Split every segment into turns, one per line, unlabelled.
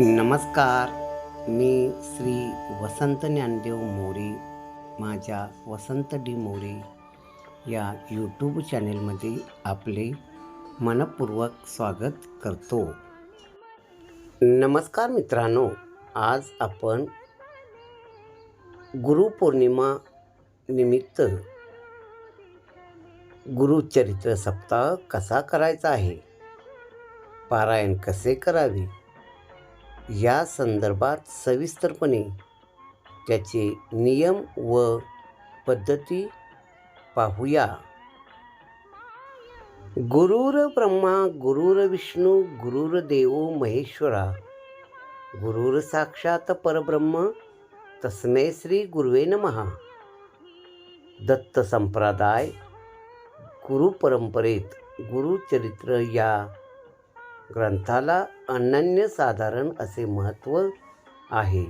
नमस्कार. मी श्री वसंत ज्ञानदेव मोरे माझ्या वसंत डी मोरे या यूट्यूब चॅनेलमध्ये आपले मनपूर्वक स्वागत करतो. नमस्कार मित्रांनो आज आपण गुरुपौर्णिमा निमित्त गुरुचरित्र सप्ताह कसा करायचा आहे? पारायण कसे करावे? या संदर्भात सविस्तरपणे त्याचे नियम व पद्धती पाहूया. गुरुर ब्रह्मा गुरुर विष्णू गुरुर महेश्वरा. गुरुर साक्षात परब्रह्म तस्मै श्री गुरुवे नमहा दत्त संप्रदाय गुरुपरंपरेत गुरुचरित्र या ग्रंथाला अनन्यसाधारण असे महत्त्व आहे.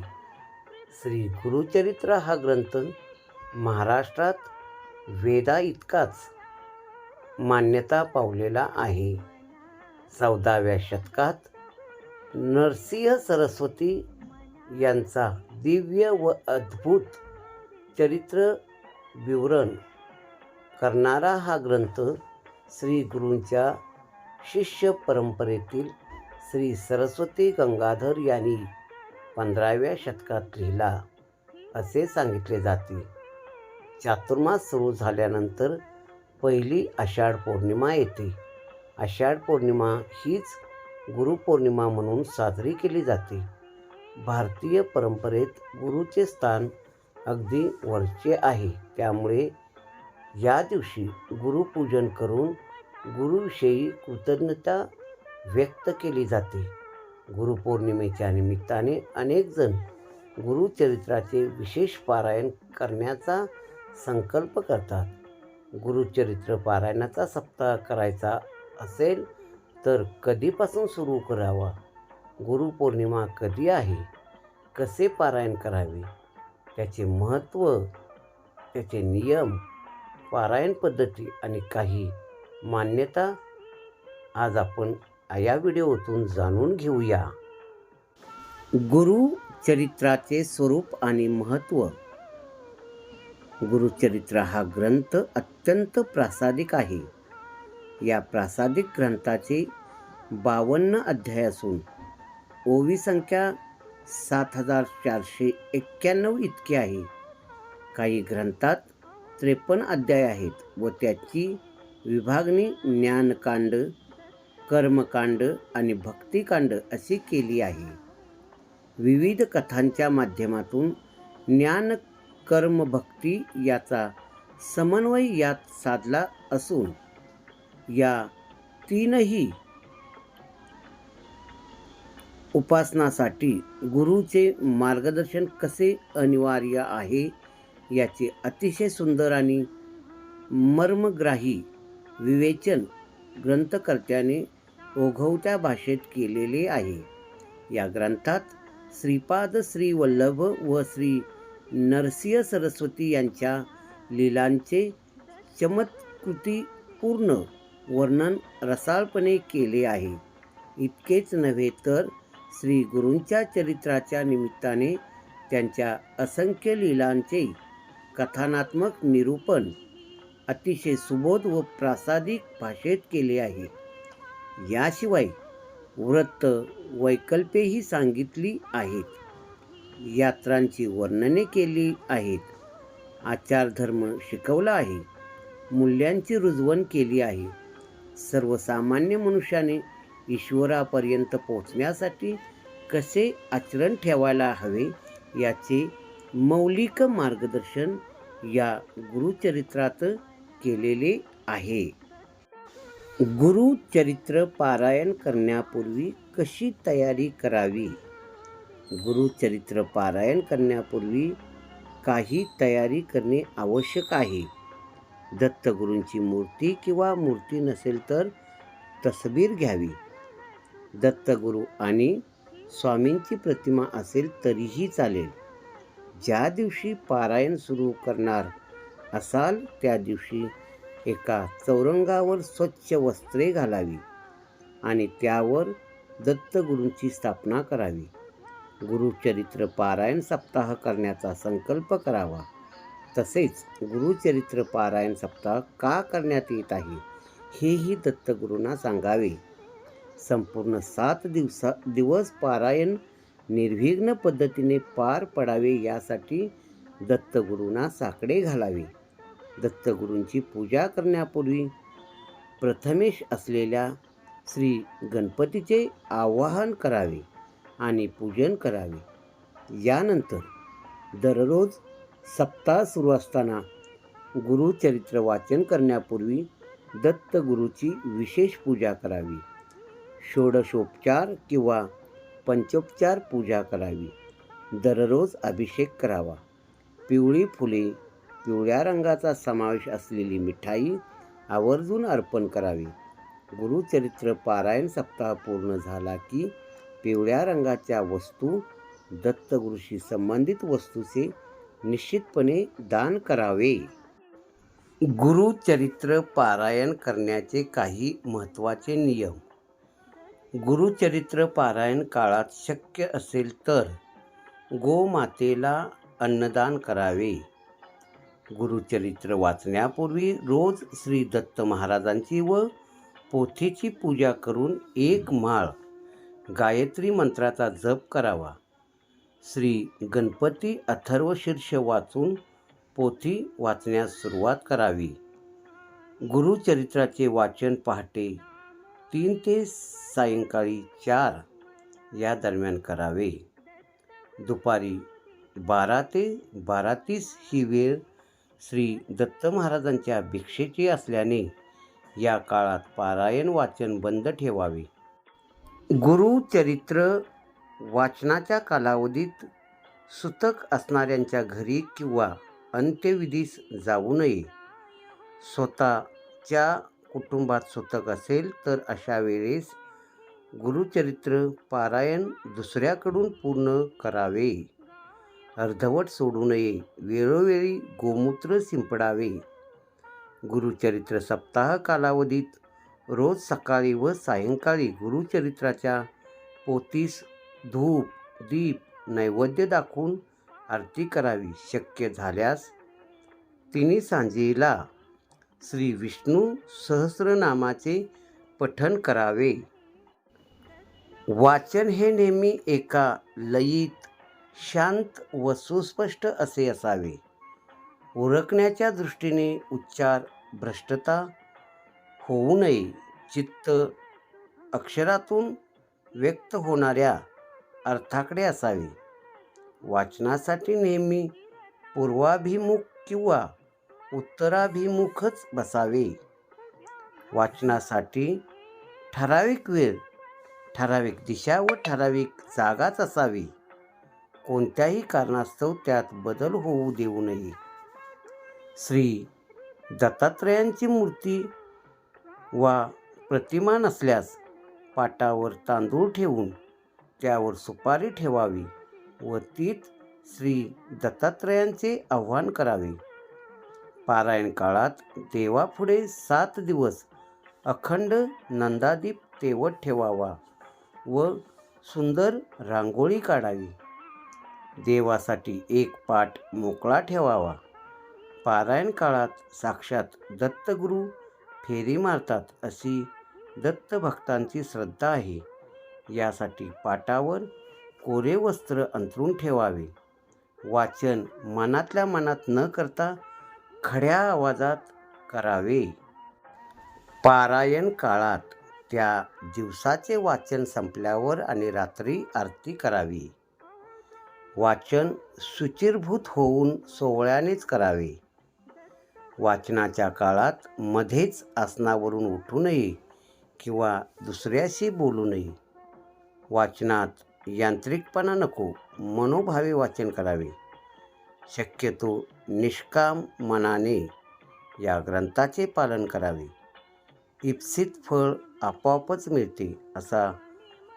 श्री गुरुचरित्र हा ग्रंथ महाराष्ट्रात वेदा इतकाच मान्यता पावलेला आहे. चौदाव्या शतकात नरसिंह सरस्वती यांचा दिव्य व अद्भुत चरित्र विवरण करणारा हा ग्रंथ श्री गुरूंच्या शिष्य परंपरेतील श्री सरस्वती गंगाधर यांनी पंधराव्या शतकात लिहिला असे सांगितले जाते चातुर्मास सुरू झाल्यानंतर पहिली आषाढ पौर्णिमा येते. आषाढ पौर्णिमा हीच गुरुपौर्णिमा म्हणून साजरी केली जाते. भारतीय परंपरेत गुरुचे स्थान अगदी वरचे आहे. त्यामुळे या दिवशी गुरुपूजन करून गुरुविषयी कृतज्ञता व्यक्त केली जाते. गुरुपौर्णिमेच्या निमित्ताने अनेकजण गुरुचरित्राचे विशेष पारायण करण्याचा संकल्प करतात. गुरुचरित्र पारायणाचा सप्ताह करायचा असेल तर कधीपासून सुरू करावा? गुरुपौर्णिमा कधी आहे? कसे पारायण करावे? त्याचे महत्त्व त्याचे नियम पारायण पद्धती आणि काही मान्यता. आज आपण या व्हिडिओतून जाणून घेऊया. गुरु चरित्राचे स्वरूप आणि महत्त्व. गुरुचरित्र हा ग्रंथ अत्यंत प्रासादिक आहे. या प्रासादिक ग्रंथाचे बावन्न अध्याय असून ओवी संख्या सात हजार चारशे एक्क्याण्णव इतकी आहे. काही ग्रंथात त्रेपन्न अध्याय आहेत व त्याची विभागणी ज्ञानकांड कर्मकांड आणि भक्तिकांड अशी केली आहे. विविध कथांच्या माध्यमातून ज्ञान कर्म भक्ती याचा समन्वय यात साधला असून या तीनही उपासनासाठी गुरुचे मार्गदर्शन कसे अनिवार्य आहे याचे अतिशय सुंदर आणि मर्मग्राही विवेचन ग्रंथकर्त्याने ओघवत्या भाषेत केलेले आहे. या ग्रंथात श्रीपाद श्री वल्लभ व श्री नरसिंह सरस्वती यांच्या लीलांचे चमत्कृतीपूर्ण वर्णन रसाळपणे केले आहे. इतकेच नव्हे तर श्री गुरूंच्या चरित्राच्या निमित्ताने त्यांच्या असंख्य लीलांचे कथानात्मक निरूपण अतिशय सुबोध व प्रासादिक भाषेत केले आहे. याशिवाय व्रत वैकल्पेही सांगितली आहेत. यात्रांची वर्णने केली आहेत. आचारधर्म शिकवला आहे. मूल्यांची रुजवण केली आहे. सर्वसामान्य मनुष्याने ईश्वरापर्यंत पोचण्यासाठी कसे आचरण ठेवायला हवे याचे मौलिक मार्गदर्शन या गुरुचरित्रात केलेले आहे. गुरुचरित्र पारायण करण्यापूर्वी कशी तयारी करावी? गुरुचरित्र पारायण करण्यापूर्वी काही तयारी करणे आवश्यक आहे. दत्तगुरूंची मूर्ती किंवा मूर्ती नसेल तर तसबीर घ्यावी. दत्तगुरू आणि स्वामींची प्रतिमा असेल तरीही चालेल. ज्या दिवशी पारायण सुरू करणार असाल त्या दिवशी एका चौरंगावर स्वच्छ वस्त्रे घालावी आणि त्यावर दत्तगुरूंची स्थापना करावी. गुरुचरित्र पारायण सप्ताह करण्याचा संकल्प करावा. तसेच गुरुचरित्र पारायण सप्ताह का करण्यात येत आहे हेही दत्तगुरूंना सांगावे. संपूर्ण सात दिवसा दिवस पारायण निर्विघ्न पद्धतीने पार पडावे यासाठी दत्तगुरूंना साकडे घालावे. दत्तगुरूंची पूजा करण्यापूर्वी प्रथमेश असलेल्या श्री गणपतीचे आवाहन करावे आणि पूजन करावे. यानंतर दररोज सप्ताह सुरू असताना गुरुचरित्र वाचन करण्यापूर्वी दत्तगुरूची विशेष पूजा करावी. षोडशोपचार किंवा पंचोपचार पूजा करावी. दररोज अभिषेक करावा. पिवळी फुले पिवळ्या रंगाचा समावेश असलेली मिठाई आवर्जून अर्पण करावी. गुरुचरित्र पारायण सप्ताह पूर्ण झाला की पिवळ्या रंगाच्या वस्तू दत्तगुरूशी संबंधित वस्तूचे निश्चितपणे दान करावे. गुरुचरित्र पारायण करण्याचे काही महत्त्वाचे नियम. गुरुचरित्र पारायण काळात शक्य असेल तर गोमातेला अन्नदान करावे. गुरुचरित्र वाचण्यापूर्वी रोज श्री दत्त महाराजांची व पोथीची पूजा करून एक माळ गायत्री मंत्राचा जप करावा. श्री गणपती अथर्व शीर्ष वाचून पोथी वाचण्यास सुरुवात करावी. गुरुचरित्राचे वाचन पहाटे तीन ते सायंकाळी चार या दरम्यान करावे. दुपारी बारा ते बारा तीस ही वेळ श्री दत्त महाराजांच्या भिक्षेची असल्याने या काळात पारायण वाचन बंद ठेवावे. गुरुचरित्र वाचनाच्या कालावधीत सुतक असणाऱ्यांच्या घरी किंवा अंत्यविधीस जाऊ नये. स्वतःच्या कुटुंबात सुतक असेल तर अशा वेळेस गुरुचरित्र पारायण दुसऱ्याकडून पूर्ण करावे. अर्धवट सोडू नये. वेळोवेळी गोमूत्र शिंपडावे गुरुचरित्र सप्ताह कालावधीत रोज सकाळी व सायंकाळी गुरुचरित्राच्या पोतीस धूप दीप नैवेद्य दाखवून आरती करावी. शक्य झाल्यास तिने सांजेला श्री विष्णू सहस्रनामाचे पठन करावे. वाचन हे नेहमी एका लयीत शांत व सुस्पष्ट असे असावे. ओळखण्याच्या दृष्टीने उच्चार भ्रष्टता होऊ नये. चित्त अक्षरातून व्यक्त होणाऱ्या अर्थाकडे असावे. वाचनासाठी नेहमी पूर्वाभिमुख किंवा उत्तराभिमुखच बसावे. वाचनासाठी ठराविक वेळ ठराविक दिशा व ठराविक जागाच असावी. कोणत्याही कारणास्तव त्यात बदल होऊ देऊ नये. श्री दत्तात्रयांची मूर्ती वा प्रतिमा नसल्यास पाटावर तांदूळ ठेवून त्यावर सुपारी ठेवावी व तीत श्री दत्तात्रयांचे आव्हान करावे. पारायण काळात देवापुढे सात दिवस अखंड नंदादीप तेवत ठेवावा व सुंदर रांगोळी काढावी. देवासाठी एक पाठ मोकळा ठेवावा. पारायण काळात साक्षात दत्तगुरू फेरी मारतात अशी दत्तभक्तांची श्रद्धा आहे. यासाठी पाटावर कोरे वस्त्र अंतरून ठेवावे. वाचन मनातल्या मनात न करता खड्या आवाजात करावे. पारायण काळात त्या दिवसाचे वाचन संपल्यावर आणि रात्री आरती करावी. वाचन सुचिरभूत होऊन सोहळ्यानेच करावे. वाचनाच्या काळात मध्येच आसनावरून उठू नये किंवा दुसऱ्याशी बोलू नये. वाचनात यांत्रिकपणा नको मनोभावे वाचन करावे. शक्यतो निष्काम मनाने या ग्रंथाचे पालन करावे. इप्सित फळ आपोआपच मिळते असा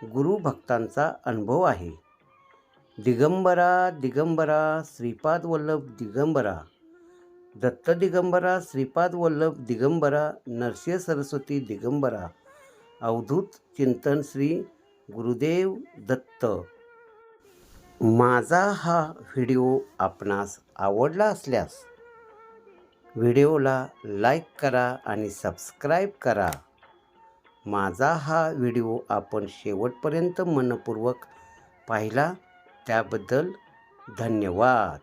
गुरुभक्तांचा अनुभव आहे. दिगंबरा दिगंबरा श्रीपाद वल्लभ दिगंबरा. दत्त दिगंबरा श्रीपाद वल्लभ दिगंबरा नरसिंह सरस्वती दिगंबरा. अवधूत चिंतन श्री गुरुदेव दत्त. माझा हा व्हिडिओ आपणास आवडला असल्यास व्हिडिओला लाईक करा आणि सबस्क्राईब करा. माझा हा व्हिडिओ आपण शेवटपर्यंत मनपूर्वक पाहिला त्याबद्दल धन्यवाद.